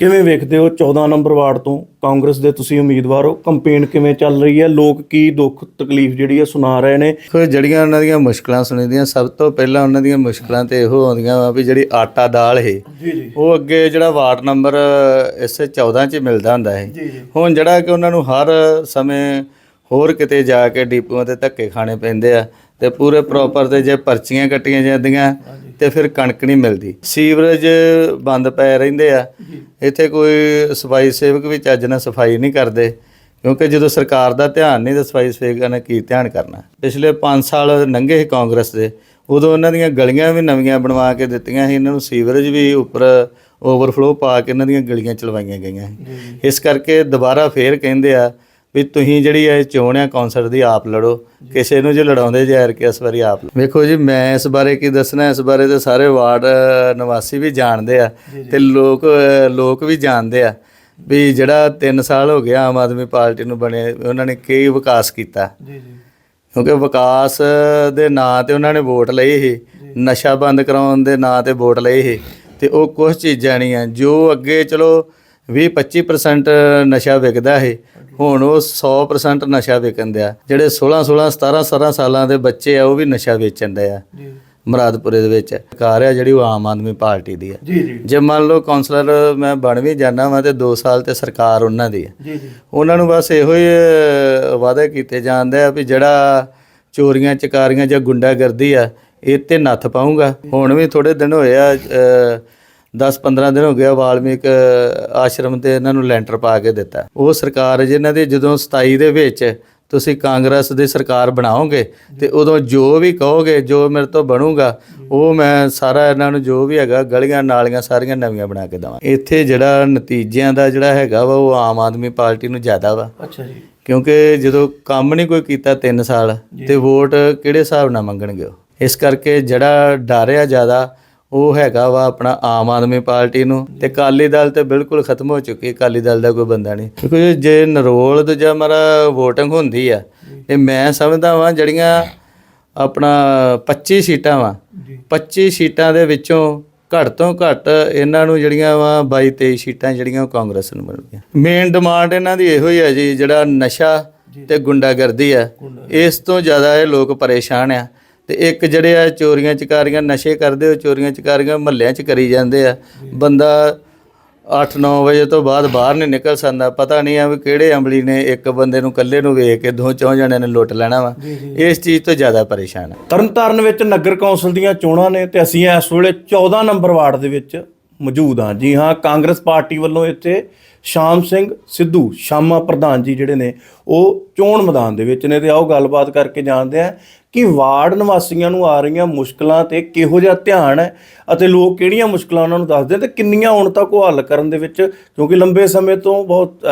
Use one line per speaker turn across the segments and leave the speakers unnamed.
ਕਿਵੇਂ ਵੇਖਦੇ ਹੋ 14 ਨੰਬਰ ਵਾਰਡ ਤੋਂ ਕਾਂਗਰਸ ਦੇ ਤੁਸੀਂ ਉਮੀਦਵਾਰ ਹੋ? ਕੰਪੇਨ ਕਿਵੇਂ ਚੱਲ ਰਹੀ ਹੈ? ਲੋਕ ਕੀ ਦੁੱਖ ਤਕਲੀਫ ਜਿਹੜੀ ਹੈ ਸੁਣਾ ਰਹੇ ਨੇ?
ਕੋਈ ਜਿਹੜੀਆਂ ਉਹਨਾਂ ਦੀਆਂ ਮੁਸ਼ਕਲਾਂ ਸੁਣੀਦੀਆਂ ਸਭ ਤੋਂ ਪਹਿਲਾਂ ਉਹਨਾਂ ਦੀਆਂ ਮੁਸ਼ਕਲਾਂ ਤੇ ਇਹੋ ਆਉਂਦੀਆਂ ਵਾ ਵੀ ਜਿਹੜੀ ਆਟਾ ਦਾਲ ਹੈ ਉਹ ਅੱਗੇ ਜਿਹੜਾ ਵਾਰਡ ਨੰਬਰ ਇਸੇ 14 ਚ ਮਿਲਦਾ ਹੁੰਦਾ ਹੈ ਹੁਣ ਜਿਹੜਾ ਕਿ ਉਹਨਾਂ ਨੂੰ ਹਰ ਸਮੇਂ ਹੋਰ ਕਿਤੇ ਜਾ ਕੇ ਡੀਪੂਆਂ ਤੇ ਧੱਕੇ ਖਾਣੇ ਪੈਂਦੇ ਆ ਤੇ ਪੂਰੇ ਪ੍ਰੋਪਰ ਤੇ ਜੇ ਪਰਚੀਆਂ ਕੱਟੀਆਂ ਜਾਂਦੀਆਂ ਤੇ ਫਿਰ ਕਣਕ ਨਹੀਂ ਮਿਲਦੀ। ਸੀਵਰੇਜ ਬੰਦ ਪਏ ਰਹਿੰਦੇ ਆ। ਇੱਥੇ ਕੋਈ ਸਫ਼ਾਈ ਸੇਵਕ ਵੀ ਚੱਜ ਨਾਲ ਸਫ਼ਾਈ ਨਹੀਂ ਕਰਦੇ ਕਿਉਂਕਿ ਜਦੋਂ ਸਰਕਾਰ ਦਾ ਧਿਆਨ ਨਹੀਂ ਤਾਂ ਸਫ਼ਾਈ ਸੇਵਕਾਂ ਨੇ ਕੀ ਧਿਆਨ ਕਰਨਾ। ਪਿਛਲੇ 5 ਸਾਲ ਲੰਘੇ ਕਾਂਗਰਸ ਦੇ ਉਦੋਂ ਉਹਨਾਂ ਦੀਆਂ ਗਲੀਆਂ ਵੀ ਨਵੀਆਂ ਬਣਵਾ ਕੇ ਦਿੱਤੀਆਂ ਸੀ ਇਹਨਾਂ ਨੂੰ ਸੀਵਰੇਜ ਵੀ ਉੱਪਰ ਓਵਰਫਲੋ ਪਾ ਕੇ ਇਹਨਾਂ ਦੀਆਂ ਗਲੀਆਂ ਚਲਵਾਈਆਂ ਗਈਆਂ ਇਸ ਕਰਕੇ ਦੁਬਾਰਾ ਫੇਰ ਕਹਿੰਦੇ ਆ ਵੀ ਤੁਸੀਂ ਜਿਹੜੀ ਇਹ ਚੋਣ ਆ ਕੌਂਸਲ ਦੀ ਆਪ ਲੜੋ। ਕਿਸੇ ਨੂੰ ਜੇ ਲੜਾਉਂਦੇ ਯਾਰ ਕਿ ਇਸ ਵਾਰੀ ਆਪ। ਵੇਖੋ ਜੀ ਮੈਂ ਇਸ ਬਾਰੇ ਕੀ ਦੱਸਣਾ ਇਸ ਬਾਰੇ ਤੇ ਸਾਰੇ ਵਾਰਡ ਨਿਵਾਸੀ ਵੀ ਜਾਣਦੇ ਆ ਤੇ ਲੋਕ ਲੋਕ ਵੀ ਜਾਣਦੇ ਆ ਵੀ ਜਿਹੜਾ 3 ਸਾਲ ਹੋ ਗਿਆ ਆਮ ਆਦਮੀ ਪਾਰਟੀ ਨੂੰ ਬਣੇ ਉਹਨਾਂ ਨੇ ਕੀ ਵਿਕਾਸ ਕੀਤਾ।
ਜੀ ਜੀ।
ਕਿਉਂਕਿ ਵਿਕਾਸ ਦੇ ਨਾਂ ਤੇ ਉਹਨਾਂ ਨੇ ਵੋਟ ਲਈ ਸੀ। ਨਸ਼ਾ ਬੰਦ ਕਰਾਉਣ ਦੇ ਨਾਂ ਤੇ ਵੋਟ ਲਈ ਸੀ। ਤੇ ਉਹ ਕੁਝ ਚੀਜ਼ਾਂ ਨਹੀਂ ਆ। ਜੋ ਅੱਗੇ ਚਲੋ 20 25% ਨਸ਼ਾ ਵਿਕਦਾ ਹੈ ਹੁਣ ਉਹ 100% ਨਸ਼ਾ ਵਿਕਣ ਦਿਆ। ਜਿਹੜੇ 16 16 17 17 ਸਾਲਾਂ ਦੇ ਬੱਚੇ ਆ ਉਹ ਵੀ ਨਸ਼ਾ ਵੇਚਣ ਦੇ ਆ।
ਜੀ।
ਮੁਰਾਦਪੁਰੇ ਦੇ ਵਿੱਚ ਸਰਕਾਰ ਆ ਜਿਹੜੀ ਉਹ ਆਮ ਆਦਮੀ ਪਾਰਟੀ ਦੀ ਆ।
ਜੀ ਜੀ।
ਜੇ ਮੰਨ ਲਓ ਕਾਉਂਸਲਰ ਮੈਂ ਬਣ ਵੀ ਜਾਣਾ ਵਾ ਤੇ 2 ਸਾਲ ਤੇ ਸਰਕਾਰ ਉਹਨਾਂ ਦੀ ਆ।
ਜੀ ਜੀ।
ਉਹਨਾਂ ਨੂੰ ਬਸ ਇਹੋ ਹੀ ਵਾਅਦੇ ਕੀਤੇ ਜਾਂਦੇ ਆ ਵੀ ਜਿਹੜਾ ਚੋਰੀਆਂ ਚਕਾਰੀਆਂ ਜਾਂ ਗੁੰਡਾਗਰਦੀ ਆ ਇਹ ਤੇ ਨੱਥ ਪਾਉਂਗਾ ਹੁਣ ਵੀ ਥੋੜੇ ਦਿਨ ਹੋਏ ਆ 10-15 ਦਿਨ ਹੋ ਗਿਆ ਵਾਲਮੀਕ ਆਸ਼ਰਮ ਤੇ ਇਹਨਾਂ ਨੂੰ ਲੈਂਟਰ ਪਾ ਕੇ ਦਿੱਤਾ। ਉਹ ਸਰਕਾਰ ਜਿਨ੍ਹਾਂ ਦੀ ਜਦੋਂ 27 ਦੇ ਵਿੱਚ ਤੁਸੀਂ ਕਾਂਗਰਸ ਦੀ ਸਰਕਾਰ ਬਣਾਓਗੇ ਤੇ ਉਦੋਂ ਜੋ ਵੀ ਕਹੋਗੇ ਜੋ ਮੇਰੇ ਤੋਂ ਬਣੂਗਾ ਉਹ ਮੈਂ ਸਾਰਾ ਇਹਨਾਂ ਨੂੰ ਜੋ ਵੀ ਹੈਗਾ ਗਲੀਆਂ ਨਾਲੀਆਂ ਸਾਰੀਆਂ ਨਵੀਆਂ ਬਣਾ ਕੇ ਦਵਾਂ। ਇੱਥੇ ਜਿਹੜਾ ਨਤੀਜਿਆਂ ਦਾ ਜਿਹੜਾ ਹੈਗਾ ਵਾ ਉਹ ਆਮ ਆਦਮੀ ਪਾਰਟੀ ਨੂੰ ਜ਼ਿਆਦਾ ਵਾ।
ਅੱਛਾ ਜੀ।
ਕਿਉਂਕਿ ਜਦੋਂ ਕੰਮ ਨਹੀਂ ਕੋਈ ਕੀਤਾ 3 ਸਾਲ ਤੇ ਵੋਟ ਕਿਹੜੇ ਹਿਸਾਬ ਨਾਲ ਮੰਗਣਗੇ ਇਸ ਕਰਕੇ ਜਿਹੜਾ ਡਰ ਆ ਜ਼ਿਆਦਾ ਉਹ ਹੈਗਾ ਵਾ ਆਪਣਾ ਆਮ ਆਦਮੀ ਪਾਰਟੀ ਨੂੰ ਤੇ ਅਕਾਲੀ ਦਲ ਤੇ ਬਿਲਕੁਲ ਖਤਮ ਹੋ ਚੁੱਕੀ ਹੈ। ਅਕਾਲੀ ਦਲ ਦਾ ਕੋਈ ਬੰਦਾ ਨਹੀਂ। ਕਿਉਂਕਿ ਜੇ ਨਰੋਲ ਤੇ ਜਾਂ ਮਾਰਾ VOTING ਹੁੰਦੀ ਆ ਤੇ ਮੈਂ ਸਮਝਦਾ ਵਾਂ ਜਿਹੜੀਆਂ ਆਪਣਾ 25 ਸੀਟਾਂ ਵਾ 25 ਸੀਟਾਂ ਦੇ ਵਿੱਚੋਂ ਘੱਟ ਤੋਂ ਘੱਟ ਇਹਨਾਂ ਨੂੰ ਜਿਹੜੀਆਂ ਵਾ 22 23 ਸੀਟਾਂ ਜਿਹੜੀਆਂ ਉਹ ਕਾਂਗਰਸ ਨੂੰ ਮਿਲਣਗੀਆਂ। ਮੇਨ ਡਿਮਾਂਡ ਇਹਨਾਂ ਦੀ ਇਹੋ ਹੀ ਹੈ ਜੀ ਜਿਹੜਾ ਨਸ਼ਾ ਤੇ ਗੁੰਡਾਗਰਦੀ ਆ। ਇਸ ਤੋਂ ਜ਼ਿਆਦਾ ਇਹ ਲੋਕ ਪਰੇਸ਼ਾਨ ਆ। ਤੇ ਇੱਕ ਜਿਹੜੇ ਆ ਚੋਰੀਆਂ ਚਕਾਰੀਆਂ ਨਸ਼ੇ ਕਰਦੇ ਹੋ ਚੋਰੀਆਂ ਚਕਾਰੀਆਂ ਮਹੱਲਿਆਂ 'ਚ ਕਰੀ ਜਾਂਦੇ ਆ। ਬੰਦਾ 8-9 ਵਜੇ ਤੋਂ ਬਾਅਦ ਬਾਹਰ ਨਹੀਂ ਨਿਕਲ ਸਕਦਾ। ਪਤਾ ਨਹੀਂ ਆ ਵੀ ਕਿਹੜੇ ਅੰਬਲੀ ਨੇ ਇੱਕ ਬੰਦੇ ਨੂੰ ਇਕੱਲੇ ਨੂੰ ਵੇਖ ਕੇ ਦੋ ਚੌਂ ਜਣਿਆਂ ਨੇ ਲੁੱਟ ਲੈਣਾ ਵਾ। ਇਸ ਚੀਜ਼ ਤੋਂ ਜ਼ਿਆਦਾ ਪਰੇਸ਼ਾਨ ਆ।
ਤਰਨਤਾਰਨ ਵਿੱਚ ਨਗਰ ਕੌਂਸਲ ਦੀਆਂ ਚੋਣਾਂ ਨੇ ਤੇ ਅਸੀਂ ਇਸ ਵੇਲੇ 14 ਨੰਬਰ ਵਾਰਡ ਦੇ ਵਿੱਚ ਮੌਜੂਦ ਹਾਂ। ਜੀ ਹਾਂ, ਕਾਂਗਰਸ ਪਾਰਟੀ ਵੱਲੋਂ ਇੱਥੇ ਸ਼ਾਮ ਸਿੰਘ ਸਿੱਧੂ, ਸ਼ਾਮਾ ਪ੍ਰਧਾਨ ਜੀ ਜਿਹੜੇ ਨੇ, ਉਹ ਚੋਣ ਮੈਦਾਨ ਦੇ ਵਿੱਚ ਨੇ ਤੇ ਆਓ ਗੱਲਬਾਤ ਕਰਕੇ ਜਾਣਦੇ ਹਾਂ ਕਿ ਵਾਰਡ ਨਿਵਾਸੀਆਂ ਨੂੰ ਆ ਰਹੀਆਂ ਮੁਸ਼ਕਲਾਂ ਤੇ ਕਿਹੋ ਜਿਹਾ ਧਿਆਨ ਹੈ ਅਤੇ ਲੋਕ ਕਿਹੜੀਆਂ ਮੁਸ਼ਕਲਾਂ ਉਹਨਾਂ ਨੂੰ ਦੱਸਦੇ ਤੇ ਕਿੰਨੀਆਂ ਹੁਣ ਤੱਕ ਉਹ ਹੱਲ ਕਰਨ ਦੇ ਵਿੱਚ, ਕਿਉਂਕਿ ਲੰਬੇ ਸਮੇਂ ਤੋਂ ਬਹੁਤ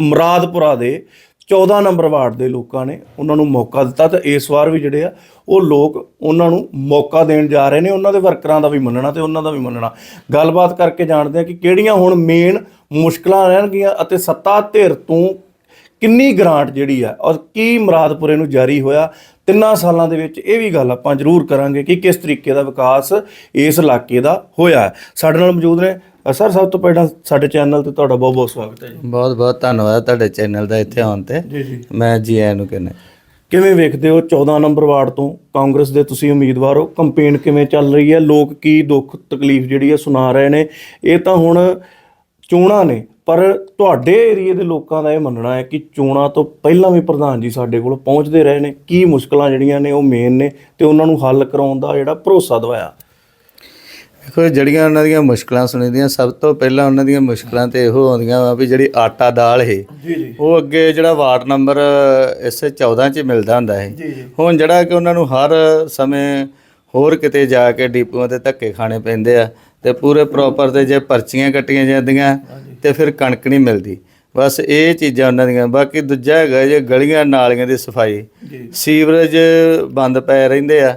ਮੁਰਾਦਪੁਰਾ ਦੇ 14 ਨੰਬਰ ਵਾਰਡ ਦੇ ਲੋਕਾਂ ਨੇ ਉਹਨਾਂ ਨੂੰ ਮੌਕਾ ਦਿੱਤਾ ਤੇ ਇਸ ਵਾਰ ਵੀ ਜਿਹੜੇ ਆ, ਉਹ ਲੋਕ ਉਹਨਾਂ ਨੂੰ ਮੌਕਾ ਦੇਣ ਜਾ ਰਹੇ ਨੇ, ਉਹਨਾਂ ਦੇ ਵਰਕਰਾਂ ਦਾ ਵੀ ਮੰਨਣਾ ਤੇ ਉਹਨਾਂ ਦਾ ਵੀ ਮੰਨਣਾ ਗੱਲਬਾਤ ਕਰਕੇ ਜਾਣਦੇ ਆ ਕਿ ਕਿਹੜੀਆਂ ਹੁਣ ਮੇਨ ਮੁਸ਼ਕਲਾਂ ਰਹਿਣਗੀਆਂ ਅਤੇ ਸੱਤਾ ਧਿਰ ਤੋਂ ਕਿੰਨੀ ਗ੍ਰਾਂਟ ਜਿਹੜੀ ਆ, ਔਰ ਕੀ ਮੁਰਾਦਪੁਰੇ ਨੂੰ ਜਾਰੀ ਹੋਇਆ, ਤਿੰਨਾਂ ਸਾਲਾਂ ਦੇ ਵਿੱਚ ਇਹ ਵੀ ਗੱਲ ਆਪਾਂ ਜ਼ਰੂਰ ਕਰਾਂਗੇ ਕਿ ਕਿਸ ਤਰੀਕੇ ਦਾ ਵਿਕਾਸ ਇਸ ਇਲਾਕੇ ਦਾ ਹੋਇਆ ਹੈ। ਸਾਡੇ ਨਾਲ ਮੌਜੂਦ ਨੇ ਸਰ ਸਭ ਤੋਂ ਪਹਿਲਾਂ ਸਾਡੇ ਚੈਨਲ ਤੇ ਤੁਹਾਡਾ ਬਹੁਤ ਬਹੁਤ ਸਵਾਗਤ ਹੈ ਜੀ।
ਬਹੁਤ ਬਹੁਤ ਧੰਨਵਾਦ ਤੁਹਾਡੇ ਚੈਨਲ ਦਾ ਇੱਥੇ ਆਉਣ ਤੇ।
ਜੀ ਜੀ।
ਮੈਂ ਜੀ ਆਇਆਂ ਨੂੰ ਕਹਿੰਦਾ।
ਕਿਵੇਂ ਵੇਖਦੇ ਹੋ 14 ਨੰਬਰ ਵਾਰਡ ਤੋਂ ਕਾਂਗਰਸ ਦੇ ਤੁਸੀਂ ਉਮੀਦਵਾਰ ਹੋ? ਕੰਪੇਨ ਕਿਵੇਂ ਚੱਲ ਰਹੀ ਹੈ? ਲੋਕ ਕੀ ਦੁੱਖ ਤਕਲੀਫ ਜਿਹੜੀ ਹੈ ਸੁਣਾ ਰਹੇ ਨੇ? ਇਹ ਤਾਂ ਹੁਣ ਚੋਣਾਂ ਨੇ ਪਰ ਤੁਹਾਡੇ ਏਰੀਏ ਦੇ ਲੋਕਾਂ ਦਾ ਇਹ ਮੰਨਣਾ ਹੈ ਕਿ ਚੋਣਾਂ ਤੋਂ ਪਹਿਲਾਂ ਵੀ ਪ੍ਰਧਾਨ ਜੀ ਸਾਡੇ ਕੋਲ ਪਹੁੰਚਦੇ ਰਹੇ ਨੇ। ਕੀ ਮੁਸ਼ਕਲਾਂ ਜਿਹੜੀਆਂ ਨੇ ਉਹ ਮੇਨ ਨੇ ਤੇ ਉਹਨਾਂ ਨੂੰ ਹੱਲ ਕਰਾਉਣ ਦਾ ਜਿਹੜਾ ਭਰੋਸਾ ਦਵਾਇਆ।
ਦੇਖੋ ਜਿਹੜੀਆਂ ਉਹਨਾਂ ਦੀਆਂ ਮੁਸ਼ਕਲਾਂ ਸੁਣੀਦੀਆਂ ਸਭ ਤੋਂ ਪਹਿਲਾਂ ਉਹਨਾਂ ਦੀਆਂ ਮੁਸ਼ਕਲਾਂ ਤੇ ਇਹੋ ਆਉਂਦੀਆਂ ਵਾ ਵੀ ਜਿਹੜੀ ਆਟਾ ਦਾਲ ਹੈ ਉਹ ਅੱਗੇ ਜਿਹੜਾ ਵਾਰਡ ਨੰਬਰ ਇਸੇ 14 ਚ ਮਿਲਦਾ ਹੁੰਦਾ ਹੈ ਹੁਣ ਜਿਹੜਾ ਕਿ ਉਹਨਾਂ ਨੂੰ ਹਰ ਸਮੇਂ ਹੋਰ ਕਿਤੇ ਜਾ ਕੇ ਡੀਪੂਆਂ ਤੇ ਧੱਕੇ ਖਾਣੇ ਪੈਂਦੇ ਆ ਤੇ ਪੂਰੇ ਪ੍ਰੋਪਰ ਤੇ ਜੇ ਪਰਚੀਆਂ ਕੱਟੀਆਂ ਜਾਂਦੀਆਂ ਤੇ ਫਿਰ ਕਣਕ ਨਹੀਂ ਮਿਲਦੀ। ਬਸ ਇਹ ਚੀਜ਼ਾਂ ਉਹਨਾਂ ਦੀਆਂ। ਬਾਕੀ ਦੂਜਾ ਹੈਗਾ ਜੇ ਗਲੀਆਂ ਨਾਲੀਆਂ ਦੀ ਸਫ਼ਾਈ। ਸੀਵਰੇਜ ਬੰਦ ਪਏ ਰਹਿੰਦੇ ਆ।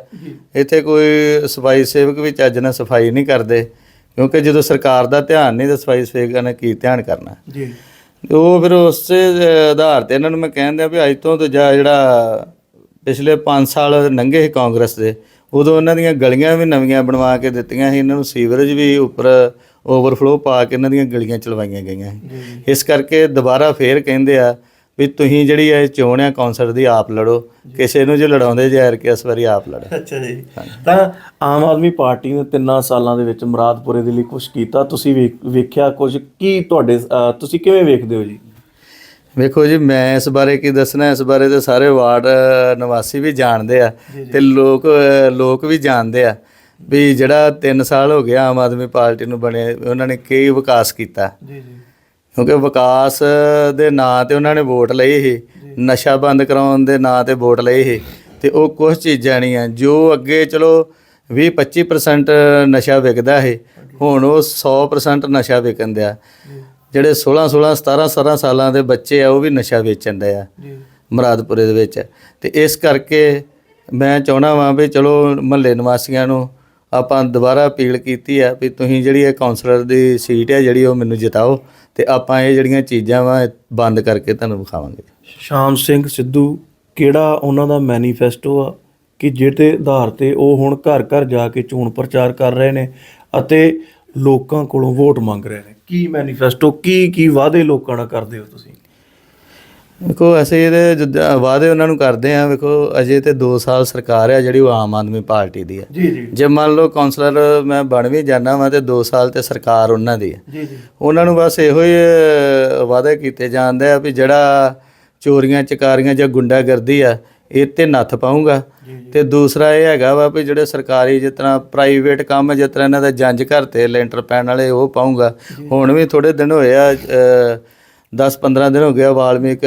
ਇੱਥੇ ਕੋਈ ਸਫ਼ਾਈ ਸੇਵਕ ਵੀ ਚੱਜ ਨਾਲ ਸਫ਼ਾਈ ਨਹੀਂ ਕਰਦੇ। ਕਿਉਂਕਿ ਜਦੋਂ ਸਰਕਾਰ ਦਾ ਧਿਆਨ ਨਹੀਂ ਤਾਂ ਸਫ਼ਾਈ ਸੇਵਕਾਂ ਨੇ ਕੀ ਧਿਆਨ ਕਰਨਾ।
ਜੀ।
ਉਹ ਫਿਰ ਉਸੇ ਆਧਾਰ ਤੇ ਇਹਨਾਂ ਨੂੰ ਮੈਂ ਕਹਿੰਦਾ ਵੀ ਅੱਜ ਤੋਂ ਦੂਜਾ ਜਿਹੜਾ ਪਿਛਲੇ 5 ਸਾਲ ਲੰਘੇ ਸੀ ਕਾਂਗਰਸ ਦੇ ਉਦੋਂ ਉਹਨਾਂ ਦੀਆਂ ਗਲੀਆਂ ਵੀ ਨਵੀਆਂ ਬਣਵਾ ਕੇ ਦਿੱਤੀਆਂ ਸੀ। ਇਹਨਾਂ ਨੂੰ ਸੀਵਰੇਜ ਵੀ ਉੱਪਰ ਓਵਰਫਲੋ ਪਾ ਕੇ ਇਹਨਾਂ ਦੀਆਂ ਗਲੀਆਂ ਚਲਵਾਈਆਂ ਗਈਆਂ। ਇਸ ਕਰਕੇ ਦੁਬਾਰਾ ਫੇਰ ਕਹਿੰਦੇ ਆ ਵੀ ਤੁਸੀਂ ਜਿਹੜੀ ਇਹ ਚੋਣ ਆ ਕੌਂਸਲ ਦੀ ਆਪ ਲੜੋ ਕਿਸੇ ਨੂੰ ਜੇ ਲੜਾਉਂਦੇ ਜੇ ਐਰ ਕੇ ਇਸ ਵਾਰੀ ਆਪ ਲੜੋ।
ਅੱਛਾ ਜੀ। ਤਾਂ ਆਮ ਆਦਮੀ ਪਾਰਟੀ ਨੇ ਤਿੰਨਾਂ ਸਾਲਾਂ ਦੇ ਵਿੱਚ ਮੁਰਾਦਪੁਰੇ ਦੇ ਲਈ ਕੁਝ ਕੀਤਾ। ਤੁਸੀਂ ਵੇਖ- ਵੇਖਿਆ ਕੁਝ ਕੀ ਤੁਹਾਡੇ ਤੁਸੀਂ ਕਿਵੇਂ ਵੇਖਦੇ ਹੋ ਜੀ?
ਵੇਖੋ ਜੀ ਮੈਂ ਇਸ ਬਾਰੇ ਕੀ ਦੱਸਣਾ? ਇਸ ਬਾਰੇ ਤੇ ਸਾਰੇ ਵਾਰਡ ਨਿਵਾਸੀ ਵੀ ਜਾਣਦੇ ਆ ਤੇ ਲੋਕ ਲੋਕ ਵੀ ਜਾਣਦੇ ਆ। ਵੀ ਜਿਹੜਾ 3 ਸਾਲ ਹੋ ਗਿਆ ਆਮ ਆਦਮੀ ਪਾਰਟੀ ਨੂੰ ਬਣੇ ਉਹਨਾਂ ਨੇ ਕੀ ਵਿਕਾਸ ਕੀਤਾ।
ਜੀ ਜੀ।
ਕਿਉਂਕਿ ਵਿਕਾਸ ਦੇ ਨਾਂ ਤੇ ਉਹਨਾਂ ਨੇ ਵੋਟ ਲਈ ਸੀ ਨਸ਼ਾ ਬੰਦ ਕਰਾਉਣ ਦੇ ਨਾਂ ਤੇ ਵੋਟ ਲਈ ਸੀ ਤੇ ਉਹ ਕੁਝ ਚੀਜ਼ਾਂ ਨਹੀਂ ਆ। ਜੋ ਅੱਗੇ ਚਲੋ 20 25% ਨਸ਼ਾ ਵਿਕਦਾ ਹੈ ਹੁਣ ਉਹ 100% ਨਸ਼ਾ ਵਿਕਣ ਦਿਆ। ਜਿਹੜੇ 16 16 17 17 ਸਾਲਾਂ ਦੇ ਬੱਚੇ ਆ ਉਹ ਵੀ ਨਸ਼ਾ ਵੇਚਣ ਦੇ ਆ
ਜੀ।
ਮੁਰਾਦਪੁਰੇ ਦੇ ਵਿੱਚ। ਤੇ ਇਸ ਕਰਕੇ ਮੈਂ ਚਾਹਣਾ ਵਾਂ ਵੀ ਚਲੋ ਮਹੱਲੇ ਨਿਵਾਸੀਆਂ ਨੂੰ ਆਪਾਂ ਦੁਬਾਰਾ ਅਪੀਲ ਕੀਤੀ ਆ ਵੀ ਤੁਸੀਂ ਜਿਹੜੀ ਇਹ ਕਾਉਂਸਲਰ ਦੀ ਸੀਟ ਹੈ ਜਿਹੜੀ ਉਹ ਮੈਨੂੰ ਜਿਤਾਓ ਤੇ ਆਪਾਂ ਇਹ ਜਿਹੜੀਆਂ ਚੀਜ਼ਾਂ ਵਾ ਇਹ ਬੰਦ ਕਰਕੇ ਤੁਹਾਨੂੰ ਵਿਖਾਵਾਂਗੇ।
ਸ਼ਾਮ ਸਿੰਘ ਸਿੱਧੂ, ਕਿਹੜਾ ਉਹਨਾਂ ਦਾ ਮੈਨੀਫੈਸਟੋ ਆ ਕਿ ਜਿਹਦੇ ਆਧਾਰ ਤੇ ਉਹ ਹੁਣ ਘਰ ਘਰ ਜਾ ਕੇ ਚੋਣ ਪ੍ਰਚਾਰ ਕਰ ਰਹੇ ਨੇ ਅਤੇ ਲੋਕਾਂ ਕੋਲੋਂ ਵੋਟ ਮੰਗ ਰਹੇ ਨੇ? ਕੀ ਮੈਨੀਫੈਸਟੋ ਕੀ ਕੀ ਵਾਅਦੇ ਲੋਕਾਂ ਨਾਲ ਕਰਦੇ ਹੋ ਤੁਸੀਂ?
ਵੇਖੋ ਅਸੀਂ ਇਹਦੇ ਵਾਅਦੇ ਉਹਨਾਂ ਨੂੰ ਕਰਦੇ ਆ ਵੇਖੋ ਅਜੇ ਤੇ 2 ਸਾਲ ਸਰਕਾਰ ਆ ਜਿਹੜੀ ਉਹ ਆਮ ਆਦਮੀ ਪਾਰਟੀ ਦੀ ਹੈ
ਜੀ ਜੀ।
ਜੇ ਮੰਨ ਲਓ ਕਾਉਂਸਲਰ ਮੈਂ ਬਣ ਵੀ ਜਾਣਾ ਵਾਂ ਤੇ 2 ਸਾਲ ਤੇ ਸਰਕਾਰ ਉਹਨਾਂ ਦੀ ਹੈ
ਜੀ ਜੀ।
ਉਹਨਾਂ ਨੂੰ ਬਸ ਇਹੋ ਹੀ ਵਾਅਦੇ ਕੀਤੇ ਜਾਂਦੇ ਆ ਵੀ ਜਿਹੜਾ ਚੋਰੀਆਂ ਚਕਾਰੀਆਂ ਜਾਂ ਗੁੰਡਾਗਰਦੀ ਆ ਇਹ ਤੇ ਨੱਥ ਪਾਉਂਗਾ ਤੇ ਦੂਸਰਾ ਇਹ ਹੈਗਾ ਵਾ ਵੀ ਜਿਹੜੇ ਸਰਕਾਰੀ ਜਿਸ ਤਰ੍ਹਾਂ ਪ੍ਰਾਈਵੇਟ ਕੰਮ ਜਿਸ ਤਰ੍ਹਾਂ ਇਹਨਾਂ ਦਾ ਜੰਜ ਘਰ ਤੇ ਲੈਂਟਰ ਪੈਣ ਵਾਲੇ ਉਹ ਪਾਉਂਗਾ ਹੁਣ ਵੀ ਥੋੜੇ ਦਿਨ ਹੋਏ ਆ 10-15 ਦਿਨ ਹੋ ਗਿਆ ਵਾਲਮੀਕ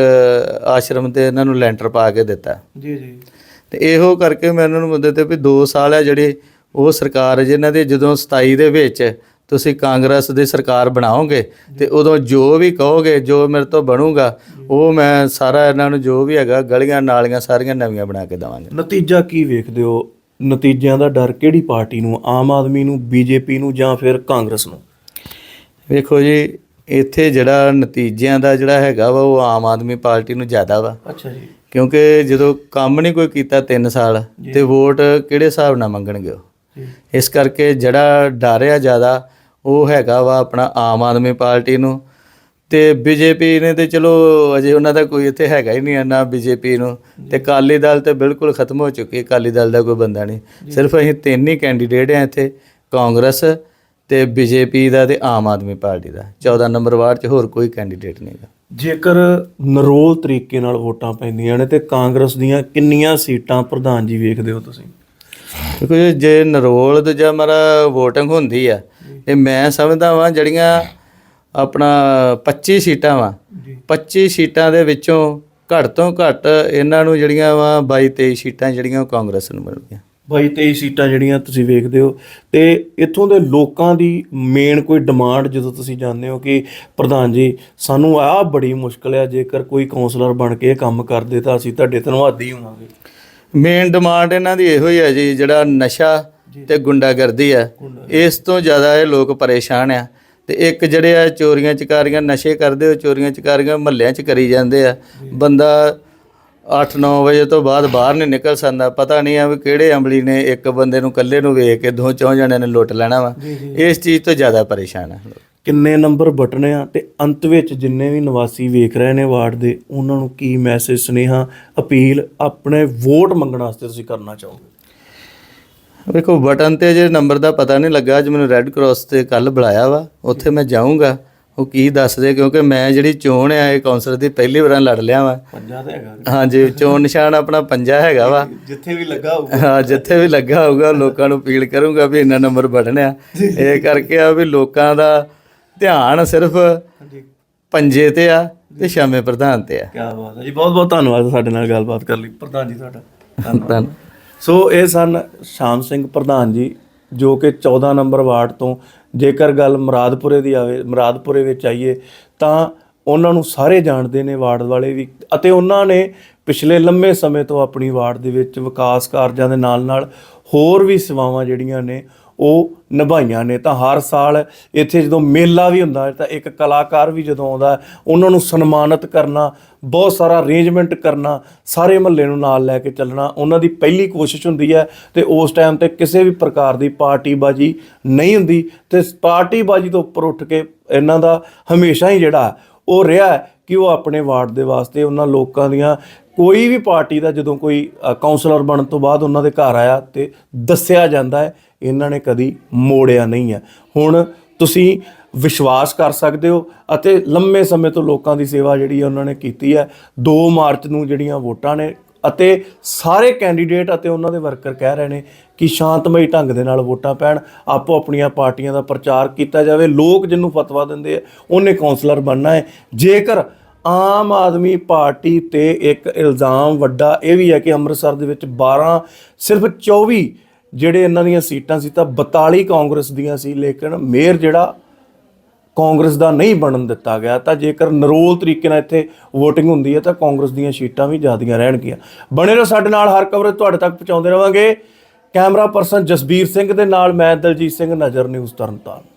ਆਸ਼ਰਮ ਤੇ ਇਹਨਾਂ ਨੂੰ ਲੈਂਟਰ ਪਾ ਕੇ ਦਿੱਤਾ।
ਜੀ ਜੀ।
ਤੇ ਇਹੋ ਕਰਕੇ ਮੈਂ ਇਹਨਾਂ ਨੂੰ ਮੁੱਦੇ ਤੇ ਵੀ 2 ਸਾਲ ਆ ਜਿਹੜੇ ਉਹ ਸਰਕਾਰ ਜਿਨ੍ਹਾਂ ਦੇ ਜਦੋਂ 27 ਦੇ ਵਿੱਚ ਤੁਸੀਂ ਕਾਂਗਰਸ ਦੀ ਸਰਕਾਰ ਬਣਾਓਗੇ ਤੇ ਉਦੋਂ ਜੋ ਵੀ ਕਹੋਗੇ ਜੋ ਮੇਰੇ ਤੋਂ ਬਣੂਗਾ ਉਹ ਮੈਂ ਸਾਰਾ ਇਹਨਾਂ ਨੂੰ ਜੋ ਵੀ ਹੈਗਾ ਗਲੀਆਂ ਨਾਲੀਆਂ ਸਾਰੀਆਂ ਨਵੀਆਂ ਬਣਾ ਕੇ ਦਵਾਂਗੇ।
ਨਤੀਜਾ ਕੀ ਵੇਖਦੇ ਹੋ? ਨਤੀਜਿਆਂ ਦਾ ਡਰ ਕਿਹੜੀ ਪਾਰਟੀ ਨੂੰ ਆਮ ਆਦਮੀ ਨੂੰ ਬੀਜੇਪੀ ਨੂੰ ਜਾਂ ਫਿਰ ਕਾਂਗਰਸ ਨੂੰ?
ਵੇਖੋ ਜੀ ਇੱਥੇ ਜਿਹੜਾ ਨਤੀਜਿਆਂ ਦਾ ਜਿਹੜਾ ਹੈਗਾ ਵਾ ਉਹ ਆਮ ਆਦਮੀ ਪਾਰਟੀ ਨੂੰ ਜ਼ਿਆਦਾ ਵਾ।
ਅੱਛਾ ਜੀ।
ਕਿਉਂਕਿ ਜਦੋਂ ਕੰਮ ਨਹੀਂ ਕੋਈ ਕੀਤਾ 3 ਸਾਲ ਤੇ ਵੋਟ ਕਿਹੜੇ ਹਿਸਾਬ ਨਾਲ ਮੰਗਣਗੇ ਉਹ? ਇਸ ਕਰਕੇ ਜਿਹੜਾ ਡਰ ਆ ਜ਼ਿਆਦਾ ਉਹ ਹੈਗਾ ਵਾ ਆਪਣਾ ਆਮ ਆਦਮੀ ਪਾਰਟੀ ਨੂੰ। ਤੇ ਬੀਜੇਪੀ ਨੇ ਤੇ ਚਲੋ ਅਜੇ ਉਹਨਾਂ ਦਾ ਕੋਈ ਇੱਥੇ ਹੈਗਾ ਹੀ ਨਹੀਂ ਨਾ ਬੀਜੇਪੀ ਨੂੰ। ਤੇ ਕਾਲੀ ਦਲ ਤੇ ਬਿਲਕੁਲ ਖਤਮ ਹੋ ਚੁੱਕੀ ਹੈ ਕਾਲੀ ਦਲ ਦਾ ਕੋਈ ਬੰਦਾ ਨਹੀਂ ਸਿਰਫ ਅਸੀਂ ਤਿੰਨ ਹੀ ਕੈਂਡੀਡੇਟ ਆ ਇੱਥੇ ਕਾਂਗਰਸ ਤੇ ਬੀਜੇਪੀ ਦਾ ਤੇ ਆਮ ਆਦਮੀ ਪਾਰਟੀ ਦਾ। 14 ਨੰਬਰ ਵਾਰਡ 'ਚ ਹੋਰ ਕੋਈ ਕੈਂਡੀਡੇਟ ਨਹੀਂ ਹੈ
ਜੇਕਰ ਨਰੋਲ ਤਰੀਕੇ ਨਾਲ ਵੋਟਾਂ ਪੈਂਦੀਆਂ ਨੇ ਤੇ ਕਾਂਗਰਸ ਦੀਆਂ ਕਿੰਨੀਆਂ ਸੀਟਾਂ ਪ੍ਰਧਾਨ ਜੀ ਵੇਖਦੇ ਹੋ ਤੁਸੀਂ?
ਦੇਖੋ ਜੀ, ਨਰੋਲ ਤੇ ਜਾਂ ਮਾਰਾ VOTING ਹੁੰਦੀ ਆ ਤੇ ਮੈਂ ਸਮਝਦਾ ਵਾਂ ਜਿਹੜੀਆਂ ਆਪਣਾ 25 ਸੀਟਾਂ ਵਾ
ਜੀ।
25 ਸੀਟਾਂ ਦੇ ਵਿੱਚੋਂ ਘੱਟ ਤੋਂ ਘੱਟ ਇਹਨਾਂ ਨੂੰ ਜਿਹੜੀਆਂ ਵਾ 22 23 ਸੀਟਾਂ ਜਿਹੜੀਆਂ ਉਹ ਕਾਂਗਰਸ ਨੂੰ ਮਿਲਣਗੀਆਂ।
ਬਾਈ 23 ਸੀਟਾਂ ਜਿਹੜੀਆਂ ਤੁਸੀਂ ਵੇਖਦੇ ਹੋ ਤੇ ਇੱਥੋਂ ਦੇ ਲੋਕਾਂ ਦੀ ਮੇਨ ਕੋਈ ਡਿਮਾਂਡ ਜਦੋਂ ਤੁਸੀਂ ਜਾਣਦੇ ਹੋ ਕਿ ਪ੍ਰਧਾਨ ਜੀ ਸਾਨੂੰ ਆਹ ਬੜੀ ਮੁਸ਼ਕਲ ਹੈ ਜੇਕਰ ਕੋਈ ਕਾਉਂਸਲਰ ਬਣ ਕੇ ਇਹ ਕੰਮ ਕਰਦੇ ਤਾਂ ਅਸੀਂ ਤੁਹਾਡੇ ਧੰਨਵਾਦੀ ਹੋਵਾਂਗੇ।
ਮੇਨ ਡਿਮਾਂਡ ਇਹਨਾਂ ਦੀ ਇਹੋ ਹੀ ਹੈ ਜੀ ਜਿਹੜਾ ਨਸ਼ਾ ਤੇ ਗੁੰਡਾਗਰਦੀ ਆ। ਇਸ ਤੋਂ ਜ਼ਿਆਦਾ ਇਹ ਲੋਕ ਪਰੇਸ਼ਾਨ ਆ। ਤੇ ਇੱਕ ਜਿਹੜੇ ਆ ਚੋਰੀਆਂ ਚਕਾਰੀਆਂ ਨਸ਼ੇ ਕਰਦੇ ਹੋ ਚੋਰੀਆਂ ਚਕਾਰੀਆਂ ਮਹੱਲਿਆਂ 'ਚ ਕਰੀ ਜਾਂਦੇ ਆ। ਬੰਦਾ 8-9 ਵਜੇ ਤੋਂ ਬਾਅਦ ਬਾਹਰ ਨਹੀਂ ਨਿਕਲ ਸਕਦਾ। ਪਤਾ ਨਹੀਂ ਆ ਵੀ ਕਿਹੜੇ ਅੰਬਲੀ ਨੇ ਇੱਕ ਬੰਦੇ ਨੂੰ ਇਕੱਲੇ ਨੂੰ ਵੇਖ ਕੇ ਦੋ ਚੌਂ ਜਣਿਆਂ ਨੇ ਲੁੱਟ ਲੈਣਾ ਵਾ। ਇਸ ਚੀਜ਼ ਤੋਂ ਜ਼ਿਆਦਾ ਪਰੇਸ਼ਾਨ ਆ।
ਕਿੰਨੇ ਨੰਬਰ ਬਟਨੇ ਆ ਤੇ ਅੰਤ ਵਿੱਚ ਜਿੰਨੇ ਵੀ ਨਿਵਾਸੀ ਵੇਖ ਰਹੇ ਨੇ ਵਾਰਡ ਦੇ ਉਹਨਾਂ ਨੂੰ ਕੀ ਮੈਸੇਜ ਸੁਨੇਹਾ ਅਪੀਲ ਆਪਣੇ ਵੋਟ ਮੰਗਣ ਵਾਸਤੇ ਤੁਸੀਂ ਕਰਨਾ ਚਾਹੋਗੇ?
ਵੇਖੋ ਬਟਨ ਤੇ ਜੇ ਨੰਬਰ ਦਾ ਪਤਾ ਨਹੀਂ ਲੱਗਾ ਅੱਜ ਮੈਨੂੰ ਰੈੱਡ ਕਰਾਸ ਤੇ ਕੱਲ ਬੁਲਾਇਆ ਵਾ ਉੱਥੇ ਮੈਂ ਜਾਊਂਗਾ। ਉਹ ਕੀ ਦੱਸਦੇ? ਕਿਉਂਕਿ ਮੈਂ ਜਿਹੜੀ ਚੋਣ ਆ ਇਹ ਕਾਉਂਸਲਰ ਦੀ ਪਹਿਲੀ ਵਾਰ ਲੜ ਲਿਆ ਵਾ।
ਪੰਜਾ ਤੇ ਹੈਗਾ।
ਹਾਂਜੀ ਚੋਣ ਨਿਸ਼ਾਨ ਆਪਣਾ ਪੰਜਾ ਹੈਗਾ ਵਾ।
ਜਿੱਥੇ ਵੀ ਲੱਗਾ ਹੋਊਗਾ।
ਹਾਂ ਜਿੱਥੇ ਵੀ ਲੱਗਾ ਹੋਊਗਾ ਲੋਕਾਂ ਨੂੰ ਅਪੀਲ ਕਰੂੰਗਾ ਵੀ ਇੰਨਾ ਨੰਬਰ ਬਟਨਿਆ ਇਹ ਕਰਕੇ ਆ ਵੀ ਲੋਕਾਂ ਦਾ ਧਿਆਨ ਸਿਰਫ ਪੰਜੇ ਤੇ ਆ ਤੇ ਸ਼ਾਮੇ ਪ੍ਰਧਾਨ ਤੇ ਆ।
ਕੀ ਬਾਤ ਹੈ ਜੀ ਬਹੁਤ ਬਹੁਤ ਧੰਨਵਾਦ ਸਾਡੇ ਨਾਲ ਗੱਲਬਾਤ ਕਰ ਲਈ। ਪ੍ਰਧਾਨ ਜੀ ਤੁਹਾਡਾ।
ਤਾਂ
ਸੋ ਇਹ ਸਨ ਸ਼ਾਮ ਸਿੰਘ ਪ੍ਰਧਾਨ ਜੀ ਜੋ ਕਿ 14 ਨੰਬਰ ਵਾਰਡ ਤੋਂ, ਜੇਕਰ ਗੱਲ ਮੁਰਾਦਪੁਰੇ ਦੀ ਆਵੇ, ਮੁਰਾਦਪੁਰੇ ਵਿੱਚ ਆਈਏ, ਤਾਂ ਉਹਨਾਂ ਨੂੰ ਸਾਰੇ ਜਾਣਦੇ ਨੇ ਵਾਰਡ ਵਾਲੇ ਵੀ, ਅਤੇ ਉਹਨਾਂ ਨੇ ਪਿਛਲੇ ਲੰਮੇ ਸਮੇਂ ਤੋਂ ਆਪਣੀ ਵਾਰਡ ਦੇ ਵਿੱਚ ਵਿਕਾਸ ਕਾਰਜਾਂ ਦੇ ਨਾਲ-ਨਾਲ ਹੋਰ ਵੀ ਸੇਵਾਵਾਂ ਜਿਹੜੀਆਂ ਨੇ ਉਹ ਨਿਭਾਈਆਂ ਨੇ। ਤਾਂ ਹਰ ਸਾਲ ਇੱਥੇ ਜਦੋਂ ਮੇਲਾ ਵੀ ਹੁੰਦਾ ਤਾਂ ਇੱਕ ਕਲਾਕਾਰ ਵੀ ਜਦੋਂ ਆਉਂਦਾ ਉਹਨਾਂ ਨੂੰ ਸਨਮਾਨਿਤ ਕਰਨਾ, ਬਹੁਤ ਸਾਰਾ ਅਰੇਂਜਮੈਂਟ ਕਰਨਾ, ਸਾਰੇ ਮਹੱਲੇ ਨੂੰ ਨਾਲ ਲੈ ਕੇ ਚੱਲਣਾ, ਉਹਨਾਂ ਦੀ ਪਹਿਲੀ ਕੋਸ਼ਿਸ਼ ਹੁੰਦੀ ਹੈ ਤੇ ਉਸ ਟਾਈਮ ਤੇ ਕਿਸੇ ਵੀ ਪ੍ਰਕਾਰ ਦੀ ਪਾਰਟੀਬਾਜ਼ੀ ਨਹੀਂ ਹੁੰਦੀ ਤੇ ਪਾਰਟੀਬਾਜ਼ੀ ਤੋਂ ਉੱਪਰ ਉੱਠ ਕੇ ਇਹਨਾਂ ਦਾ ਹਮੇਸ਼ਾ ਹੀ ਜਿਹੜਾ ਉਹ ਰਿਹਾ ਕਿ ਉਹ ਆਪਣੇ ਵਾਰਡ ਦੇ ਵਾਸਤੇ ਉਹਨਾਂ ਲੋਕਾਂ ਦੀਆਂ ਕੋਈ ਵੀ ਪਾਰਟੀ ਦਾ ਜਦੋਂ ਕੋਈ ਅ, ਕਾਉਂਸਲਰ ਬਣਨ ਤੋਂ ਬਾਅਦ ਉਹਨਾਂ ਦੇ ਘਰ ਆਇਆ ਤੇ ਦੱਸਿਆ ਜਾਂਦਾ ਹੈ ਇਹਨਾਂ ਨੇ ਕਦੀ ਮੋੜਿਆ ਨਹੀਂ ਹੈ। ਹੁਣ ਤੁਸੀਂ ਵਿਸ਼ਵਾਸ ਕਰ ਸਕਦੇ ਹੋ ਅਤੇ ਲੰਮੇ ਸਮੇਂ ਤੋਂ ਲੋਕਾਂ ਦੀ ਸੇਵਾ ਜਿਹੜੀ ਹੈ ਉਹਨਾਂ ਨੇ ਕੀਤੀ ਹੈ। 2 ਮਾਰਚ ਨੂੰ ਜਿਹੜੀਆਂ ਵੋਟਾਂ ਨੇ ਅਤੇ ਸਾਰੇ ਕੈਂਡੀਡੇਟ ਅਤੇ ਉਹਨਾਂ ਦੇ ਵਰਕਰ ਕਹਿ ਰਹੇ ਨੇ ਕਿ ਸ਼ਾਂਤਮਈ ਢੰਗ ਦੇ ਨਾਲ ਵੋਟਾਂ ਪੈਣ ਆਪੋ ਆਪਣੀਆਂ ਪਾਰਟੀਆਂ ਦਾ ਪ੍ਰਚਾਰ ਕੀਤਾ ਜਾਵੇ। ਲੋਕ ਜਿਹਨੂੰ ਫਤਵਾ ਦਿੰਦੇ ਆ ਉਹਨੇ ਕਾਉਂਸਲਰ ਬਣਨਾ ਹੈ। ਜੇਕਰ ਆਮ ਆਦਮੀ ਪਾਰਟੀ ਤੇ ਇੱਕ ਇਲਜ਼ਾਮ ਵੱਡਾ ਇਹ ਵੀ ਹੈ ਕਿ ਅੰਮ੍ਰਿਤਸਰ ਦੇ ਵਿੱਚ 12 ਸਿਰਫ 24 ਜਿਹੜੇ ਇਹਨਾਂ ਦੀਆਂ ਸੀਟਾਂ ਸੀ ਤਾਂ 42 ਕਾਂਗਰਸ ਦੀਆਂ ਸੀ, ਲੇਕਿਨ ਮੇਅਰ ਜਿਹੜਾ ਕਾਂਗਰਸ ਦਾ ਨਹੀਂ ਬਣਨ ਦਿੱਤਾ ਗਿਆ, ਤਾਂ ਜੇਕਰ ਨਰੋਲ ਤਰੀਕੇ ਨਾਲ ਇੱਥੇ VOTING ਹੁੰਦੀ ਹੈ ਤਾਂ ਕਾਂਗਰਸ ਦੀਆਂ ਸੀਟਾਂ ਵੀ ਜ਼ਿਆਦੀਆਂ ਰਹਿਣਗੀਆਂ। ਬਣੇ ਰਹੋ ਸਾਡੇ ਨਾਲ, ਹਰ ਕਵਰੇਜ ਤੁਹਾਡੇ ਤੱਕ ਪਹੁੰਚਾਉਂਦੇ ਰਵਾਂਗੇ। ਕੈਮਰਾ ਪਰਸਨ ਜਸਬੀਰ ਸਿੰਘ ਦੇ ਨਾਲ ਮੈਂ ਦਲਜੀਤ ਸਿੰਘ, ਨਜ਼ਰ ਨਿਊਜ਼ ਤਰਨਤਾਰਨ।